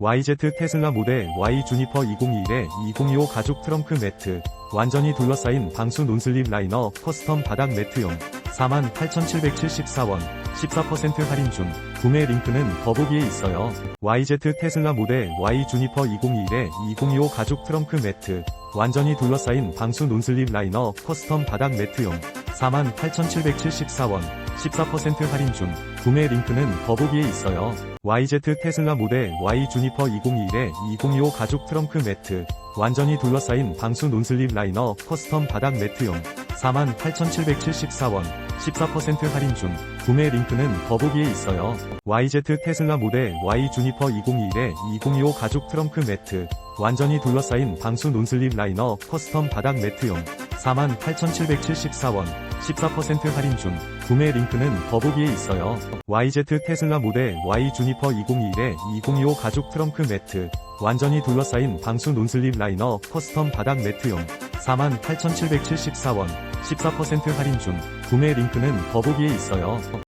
YZ 테슬라 모델 Y 주니퍼 2021에 2025 가죽 트렁크 매트, 완전히 둘러싸인 방수 논슬립 라이너 커스텀 바닥 매트용 48,774원, 14% 할인 중, 구매 링크는 더보기에 있어요. YZ 테슬라 모델 Y 주니퍼 2021에 2025 가죽 트렁크 매트, 완전히 둘러싸인 방수 논슬립 라이너 커스텀 바닥 매트용 48,774원, 14% 할인 중, 구매 링크는 더보기에 있어요. YZ 테슬라 모델 Y 주니퍼 2021에 2025 가죽 트렁크 매트, 완전히 둘러싸인 방수 논슬립 라이너 커스텀 바닥 매트용 48,774원, 14% 할인 중, 구매 링크는 더보기에 있어요. YZ 테슬라 모델 Y 주니퍼 2021에 2025 가죽 트렁크 매트, 완전히 둘러싸인 방수 논슬립 라이너 커스텀 바닥 매트용 48,774원, 14% 할인 중, 구매 링크는 더보기에 있어요. YZ 테슬라 모델 Y 주니퍼 2021에 2025 가죽 트렁크 매트, 완전히 둘러싸인 방수 논슬립 라이너 커스텀 바닥 매트용 48,774원, 14% 할인 중, 구매 링크는 더보기에 있어요.